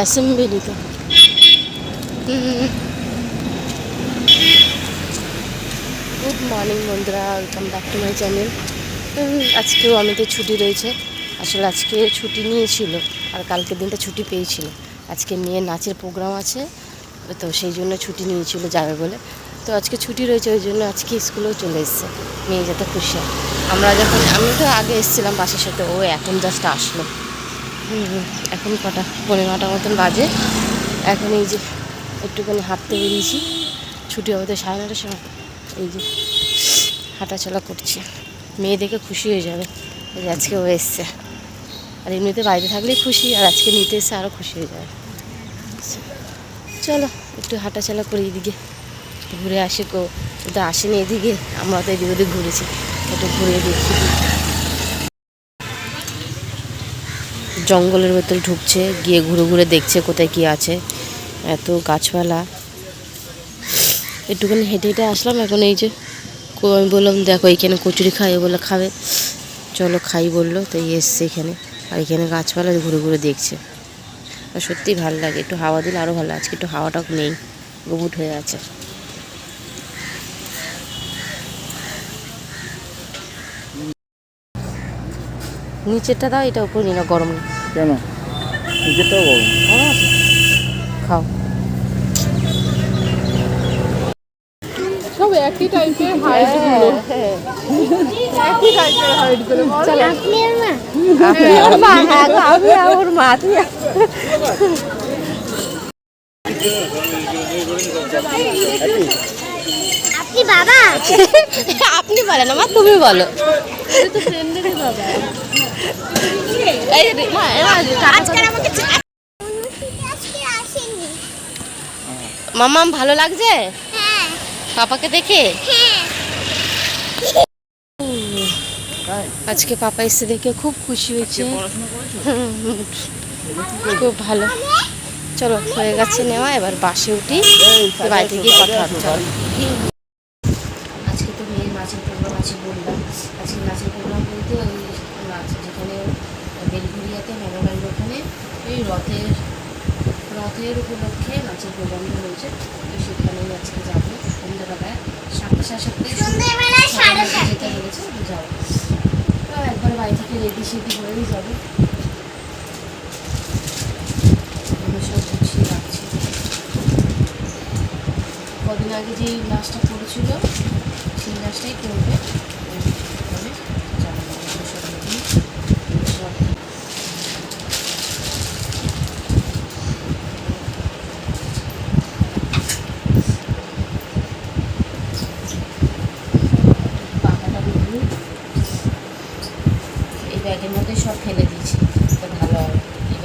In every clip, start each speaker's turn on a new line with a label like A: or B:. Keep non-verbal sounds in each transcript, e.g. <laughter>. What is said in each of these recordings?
A: অ্যাসেম্বলিতে। Good morning বন্ধুরা welcome back to my channel আজকেও আমাদের ছুটি রয়েছে। আসলে আজকে ছুটি নিয়েছিল, আর কালকের দিনটা ছুটি পেয়েছিল। আজকে নিয়ে নাচের প্রোগ্রাম আছে, তো সেই জন্য ছুটি নিয়েছিল যাবে বলে। তো আজকে ছুটি রয়েছে, ওই জন্য আজকে স্কুলেও চলে এসছে। মেয়ে যাতে খুশি। আমরা যখন, আমি তো আগে এসেছিলাম বাসের সাথে, ও এখন জাস্ট আসলো। এখন কটা পনেরো নটা মতন বাজে। এখন এই যে একটুখানি হাঁটতে বেরিয়েছি। ছুটি হবে তো সাড়ে নটার সময়। এই যে হাঁটাচলা করছি। মেয়ে দেখে খুশি হয়ে যাবে এই আজকে ও এসছে। আর এমনিতে বাইরে থাকলেই খুশি, আর আজকে নিতে এসে আরও খুশি হয়ে যাবে। চলো, একটু হাঁটাচলা করি এদিকে। ঘুরে আসি কো ও তো আসেনি এদিকে, আমরা তো এদিক ওদিক ঘুরেছি। একটু ঘুরে দেখি। জঙ্গলের ভেতরে ঢুকছে, গিয়ে ঘুরে ঘুরে দেখছে কোথায় কি আছে। এত গাছপালা। একটুখানি হেঁটে হেঁটে আসলাম এখন এই যে আমি বললাম, দেখো এইখানে কচুরি খাই বলে খাবে। চলো খাই, বলল, তাই এসছে এখানে। আর এখানে গাছপালা ঘুরে ঘুরে দেখছে। আর সত্যিই ভালো লাগে, একটু হাওয়া দিলে আরও ভালো আজকে একটু হাওয়াটাও নেই, গুবুট হয়ে আছে। নিচেরটা দাও, এটা উপরে নিয়ে গরম
B: কেন? নিজেরটাও
A: খাও।
C: সব একই টাইপের হাইটগুলো। একই টাইপের হাইটগুলো বল।
A: ওর মা হ্যাঁ গো, আমি আর মা তুই
D: আপনি বাবা? <laughs>
A: আপনি বলেন আমার তুমি বলো। এই যে, মা, এ মা,
D: আজকাল আমাকে চা- আজকে আসেনি
A: মাম্মাম ভালো লাগছে পাপাকে দেখে আজকে পাপা এসে দেখে খুব খুশি হয়েছে খুব ভালো চলো হয়ে গেছে নেওয়া এবার বাসে উঠি বাড়িতে গিয়ে কথা আজকে তো মেয়ের প্রোগ্রাম আছে বললাম। আজকে নাচের প্রোগ্রাম বলতে ওই নাচ যেখানে বেলঘুরিয়াতে মেমোরিয়াল ওখানে ওই রথের রথের উপলক্ষে নাচের প্রোগ্রামটা রয়েছে তো সেখানেই আজকে যাব। সন্ধ্যাবেলায় সাতটা সাড়ে
D: সাড়ে
A: সাড়ে যেতে তো যাব। তো একবার বাড়ি থেকে রেডি সেডি হয়েই যাব। কদিন আগে যেই নাচটা করেছিল সেই নাচটাই করবে তাহলে যাব আমি সব রেডি সব পাখাটা বুঝলি এই ব্যাগের মধ্যে সব ফেলে দিয়েছি তো ভালো হবে এই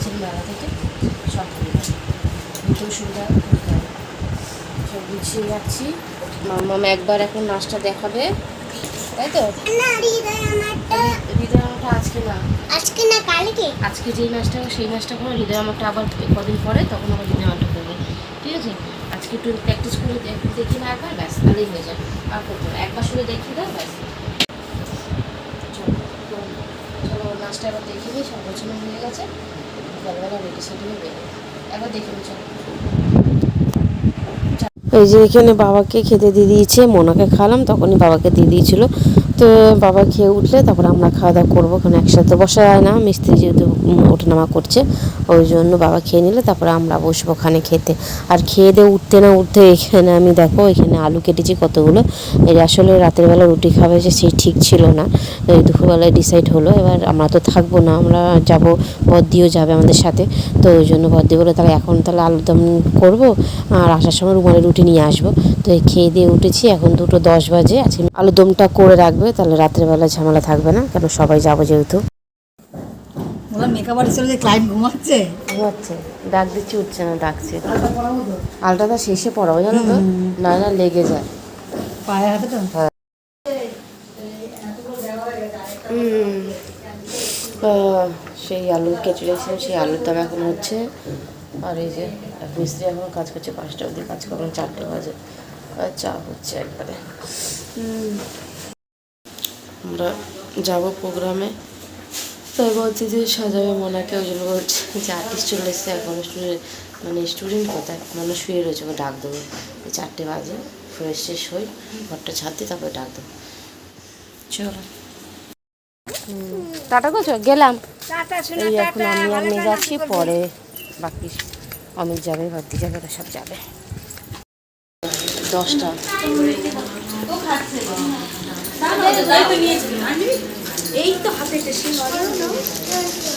A: কিনেছিলাম মেলা থেকে সব দুটো সুবিধা সব গুছিয়ে যাচ্ছি মামাম একবার এখন নাচটা দেখাবে। তাই তো?
D: হৃদয় আমারটা
A: আজকে না।
D: আজকে না কালকে?
A: আজকে যেই নাচটা সেই নাচটা করো হৃদয় আমারটা আবার কদিন পরে তখন আবার হৃদয় আমারটা করবে। ঠিক আছে? আজকে একটু প্র্যাকটিস করে দেখ- দেখি না একবার ব্যাস তাহলেই হয়ে যাবে। আর করতে একবার শুধু দেখিয়ে দাও ব্যাস। চলো চলো নাচটা এবার দেখে নিই সব গোছানো হয়ে গেছে। এই যে এখানে বাবাকে খেতে দিয়ে দিয়েছে, মোনাকে খাওয়ালাম, তখনই বাবাকে দিয়ে দিয়েছিল। তো বাবা খেয়ে উঠলে তারপরে আমরা খাওয়া দাওয়া করব কারণ একসাথে বসা যায় না, মিস্ত্রি যেহেতু ওঠানামা করছে। ওই জন্য বাবা খেয়ে নিলে, তারপরে আমরা বসবো ওখানে খেতে। আর খেয়ে দিয়ে উঠতে না উঠতে এখানে আমি দেখো, এখানে আলু কেটেছি কতগুলো। এর আসলে রাতের বেলা রুটি খাবে যে সেই ঠিক ছিল না। এই দুপুরবেলায় ডিসাইড হলো, এবার আমরা তো থাকব না, আমরা যাব, বদ্দিও যাবে আমাদের সাথে। তো ওই জন্য বদ্দি বলে, তাহলে এখন তাহলে আলুদম করব, আর আসার সময় রুমালে রুটি নিয়ে আসব। তো খেয়ে দিয়ে উঠেছি, এখন দুটো দশ বাজে, আজকে আলুদমটা করে রাখবে, তাহলে রাত্রেবেলা ঝামেলা থাকবে না, কেন সবাই যাব যেহেতু।
E: বললাম মেকআপ আর্টিস্টের যে ক্লায়েন্ট ঘুমাচ্ছে?
A: ঘুমাচ্ছে। ডাক দিচ্ছি উঠছে না ডাকছে। আলটাটা শেষে পড়াবো জানো তো? না না লেগে যায়।
E: পায়ে হাতে তো?
A: হুম। আহ, সেই আলু কেটে রেখেছিলাম সেই আলুর দাম এখন হচ্ছে আর এই যে মিস্ত্রি এখন কাজ করছে পাঁচটা অবধি কাজ করবেন চারটে বাজে। চা হচ্ছে একবারে। আমরা যাব প্রোগ্রামে। তাই বলছি যে সাজাবে মোনাকে ওই জন্য বলছে যে আর্টিস্ট চলে এসছে এখন স্টুডেন্ট মানে স্টুডেন্ট কোথায়? মানে শুয়ে রয়েছে ওকে ডাক দেবো। চারটে বাজে ফ্রেশ শেষ হই ঘরটা ছাদ দিয়ে তারপরে ডাক দেবো। চলো। টাটা করছ গেলাম। এই এখন আমি আর মেয়ে যাচ্ছি পরে বাকি অমিত যাবে বাদ্দি যাবে ওরা সব যাবে। দশটা। えいっ？と果ててしまうの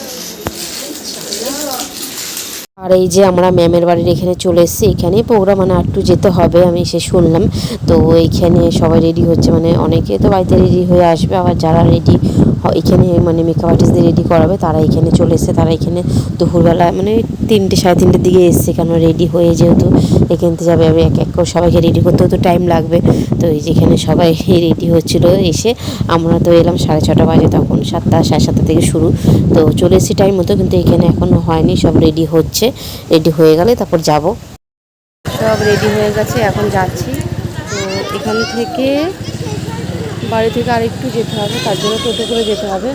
A: আর এই যে আমরা ম্যামের বাড়ির এখানে চলে এসেছি, এখানেই প্রোগ্রাম মানে একটু যেতে হবে আমি এসে শুনলাম। তো এইখানে সবাই রেডি হচ্ছে মানে অনেকে তো বাড়িতে রেডি হয়ে আসবে, আবার যারা রেডি এখানে মানে মেকআপ আর্টিস্টদের রেডি করাবে, তারা এখানে চলে এসেছে, তারা এখানে দুপুরবেলা মানে তিনটে, সাড়ে তিনটের দিকে এসছে, কেন রেডি হয়ে যেহেতু এখান থেকে যাবে, আমি এক এক করে সবাইকে রেডি করতে তো টাইম লাগবে। তো এই যেখানে সবাই <laughs> রেডি হচ্ছিল এসে, আমরা তো এলাম সাড়ে ছটা বাজে তখন, সাতটা, সাড়ে সাতটা থেকে শুরু। তো চলে এসেছি টাইম মতো, কিন্তু এখানে এখনও হয়নি, সব রেডি হচ্ছে। রেডি হয়ে গেলে তারপর যাব। সব রেডি হয়ে গেছে এখন যাচ্ছি। তো এখান থেকে বাড়ি থেকে আরেকটু যেতে হবে তার জন্য টোটো করে যেতে হবে।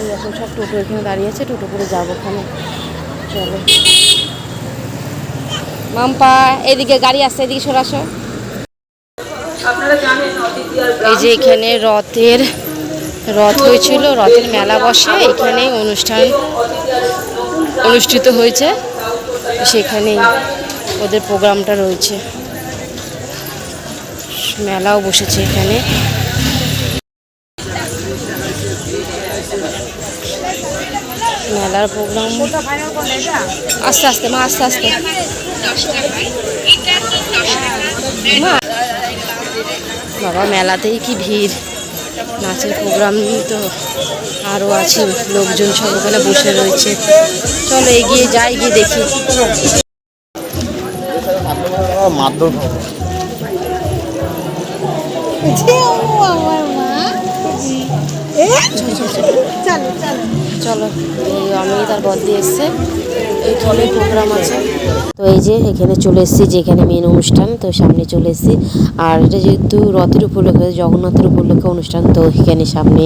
A: এই এখন সব টোটো এখানে দাঁড়িয়ে আছে টোটো করে যাব ওখানে। চলো। মাম্পা এদিকে গাড়ি আসছে এদিকে সরাসো এই যে এখানে রথের রথ হয়েছিল রথের মেলা বসে। এখানে অনুষ্ঠান অনুষ্ঠিত হয়েছে। সেখানেই ওদের প্রোগ্রামটা রয়েছে। মেলাও বসেছে এখানে। মেলার প্রোগ্রাম আস্তে আস্তে, মা, আস্তে আস্তে। বাবা, মেলাতেই কি ভিড়? নাচের প্রোগ্রাম তো আরও আছে লোকজন সব ওখানে বসে রয়েছে। চলো এগিয়ে যাই গিয়ে দেখি।
B: মারধর
A: চলো। এই অমিত আর এসছে। এইখানে প্রোগ্রাম আছে। তো এই যে এখানে চলে এসেছি যেখানে মেন অনুষ্ঠান, তো সামনে চলে এসেছি। আর এটা যেহেতু রথের উপলক্ষে, জগন্নাথের উপলক্ষে অনুষ্ঠান, তো এখানে সামনে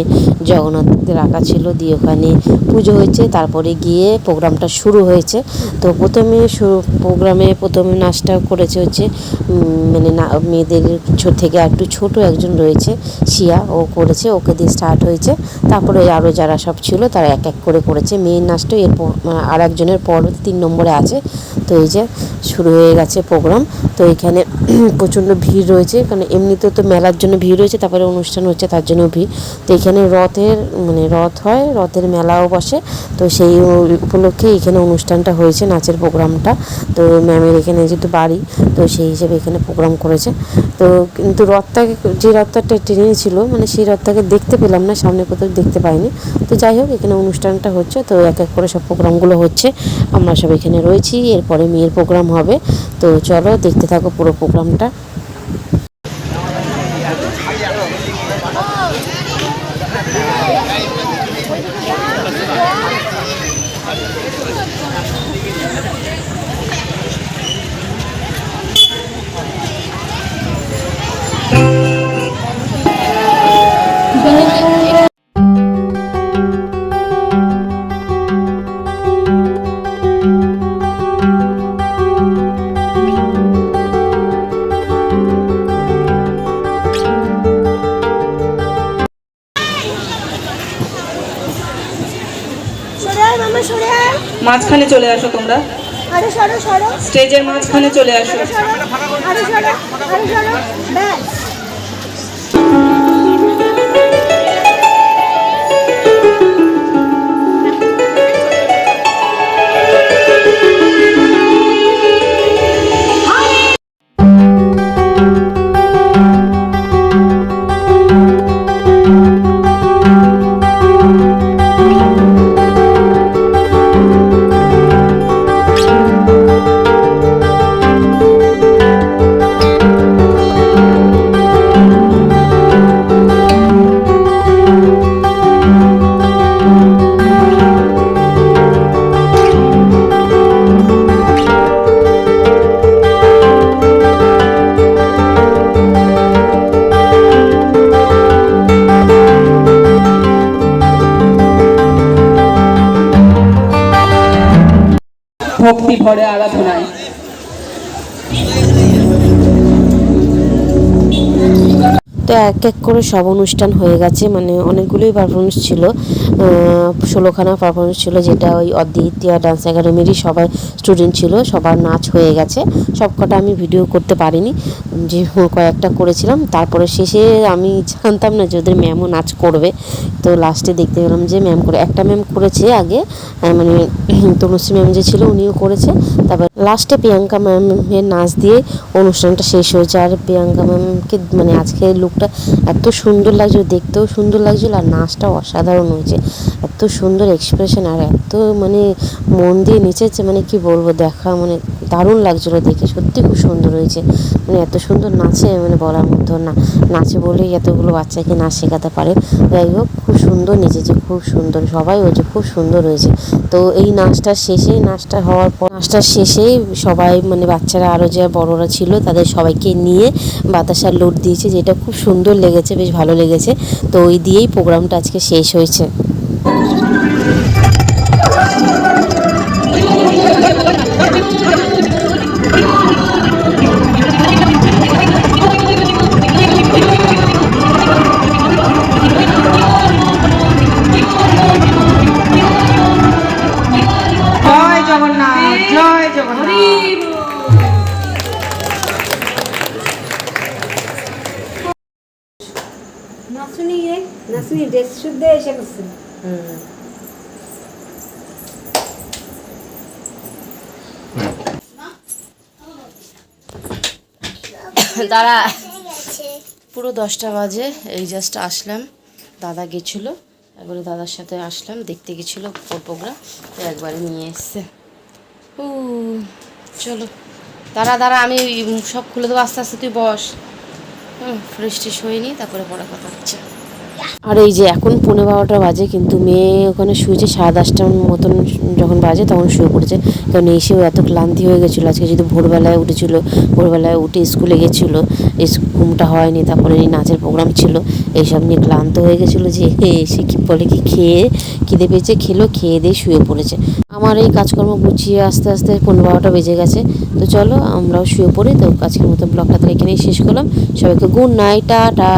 A: জগন্নাথকে রাখা ছিল, দিয়ে ওখানে পুজো হয়েছে। তারপরে গিয়ে প্রোগ্রামটা শুরু হয়েছে। তো প্রথমে শুরু প্রোগ্রামে প্রথমে নাচটা করেছে হচ্ছে মানে না, মেয়েদের থেকে একটু ছোট একজন রয়েছে, শিয়া। ও করেছে, ওকে দিয়ে স্টার্ট হয়েছে। তারপরে আরও যারা সব ছিল, তারা এক এক করে করেছে মেয়ের নাচটা এরপর মানে আর একজনের পর তিন নম্বরে আছে। তো এই যে শুরু হয়ে গেছে প্রোগ্রাম। তো এখানে <clears throat> প্রচণ্ড ভিড় রয়েছে। কারণ এমনিতেও তো মেলার জন্য ভিড় রয়েছে, তারপরে অনুষ্ঠান হচ্ছে, তার জন্য ভিড়। তো এখানে রথের মানে রথ হয়, রথের মেলাও বসে। তো সেই উপলক্ষে এখানে অনুষ্ঠানটা হয়েছে, নাচের প্রোগ্রামটা। তো ম্যামের এখানে যেহেতু বাড়ি, তো সেই হিসেবে এখানে প্রোগ্রাম করেছে। তো কিন্তু রথটাকে যে রথটা ট্রেনে ছিল মানে সেই রথটাকে দেখতে পেলাম না, সামনে কোথাও দেখতে পাইনি। তো যাই হোক, এখানে অনুষ্ঠানটা হচ্ছে, তো এক এক করে সব প্রোগ্রামগুলো হচ্ছে। আমরা সব এখানে রয়েছি, এরপরে মেয়ের প্রোগ্রাম হবে। তো চলো দেখতে থাকো পুরো প্রোগ্রামটা।
C: মাঝখানে চলে আসো তোমরা।
D: আরে সরো সরো।
C: স্টেজের মাঝখানে চলে আসো।
F: ভরে আরাধনায়।
A: তো এক এক করে সব অনুষ্ঠান হয়ে গেছে। মানে অনেকগুলোই পারফরমেন্স ছিল। ষোলোখানা পারফরমেন্স ছিল যেটা ওই অদ্বিতীয় ডান্স একাডেমিরই সবাই স্টুডেন্ট ছিল, সবার নাচ হয়ে গেছে। সব কটা আমি ভিডিও করতে পারিনি। যে কয়েকটা করেছিলাম, তারপরে শেষে আমি জানতাম না যে ওদের ম্যামও নাচ করবে। তো লাস্টে দেখতে পেলাম যে ম্যাম করে, একটা ম্যাম করেছে আগে মানে <clears throat> তনুশ্রী ম্যাম যে ছিল, উনিও করেছে। তারপর লাস্টে প্রিয়াঙ্কা ম্যামের নাচ দিয়ে অনুষ্ঠানটা শেষ হয়েছে। আর প্রিয়াঙ্কা ম্যামকে মানে আজকে লুকটা এত সুন্দর লাগছিল, দেখতেও সুন্দর লাগছিল আর নাচটা অসাধারণ হয়েছে। এত সুন্দর এক্সপ্রেশন আর এত মানে মন দিয়ে নেচেছে মানে কি বলব, দেখা মানে দারুণ লাগছিল দেখে, সত্যি খুব সুন্দর হয়েছে। মানে এত সুন্দর নাচে মানে বলার মতো না। নাচে বলেই এতগুলো বাচ্চাকে নাচ শেখাতে পারে। যাই হোক, খুব সুন্দর নেচেছে, খুব সুন্দর। সবাই হয়েছে খুব সুন্দর হয়েছে। তো এই নাচটা শেষেই নাচটা হওয়ার পর নাচটার শেষেই সবাই মানে বাচ্চারা আরও যে বড়রা ছিল, তাদের সবাইকে নিয়ে বাতাসার লোড দিয়েছে, যেটা খুব সুন্দর লেগেছে, বেশ ভালো লেগেছে। তো ওই দিয়েই প্রোগ্রামটা আজকে শেষ হয়েছে।
E: এসে করছে
A: দাঁড়া পুরো দশটা বাজে এই জাস্ট আসলাম। দাদা গেছিল একবারে দাদার সাথে আসলাম দেখতে গেছিল ওর প্রোগ্রাম তো একবারে নিয়ে এসছে। ও চলো। দাঁড়া দাঁড়া আমি সব খুলে দেবো আস্তে আস্তে তুই বস। হুম ফ্রেশ ট্রেশ হয়ে নি তারপরে পড়া কথা হচ্ছে। আর এই যে এখন পৌনে বারোটা বাজে, কিন্তু মেয়ে ওখানে শুয়েছে সাড়ে দশটার মতন যখন বাজে তখন শুয়ে পড়েছে। কারণ এসেও এত ক্লান্তি হয়ে গেছিল। আজকে যদি ভোরবেলায় উঠেছিল, ভোরবেলায় উঠে স্কুলে গেছিল ঘুমটা হয়নি, তারপরে এই নাচের প্রোগ্রাম ছিল, এইসব নিয়ে ক্লান্ত হয়ে গেছিল যে এসে কি বলে, কি খেয়ে, খিদে পেয়েছে, খেলো, খেয়ে দিয়ে শুয়ে পড়েছে। আমার এই কাজকর্ম গুছিয়ে আস্তে আস্তে পনেরো বারোটা বেজে গেছে। তো চলো, আমরাও শুয়ে পড়ি। তো আজকের মতো ব্লগটা তো এখানেই শেষ করলাম। সবাইকে গুড নাইট, টাটা।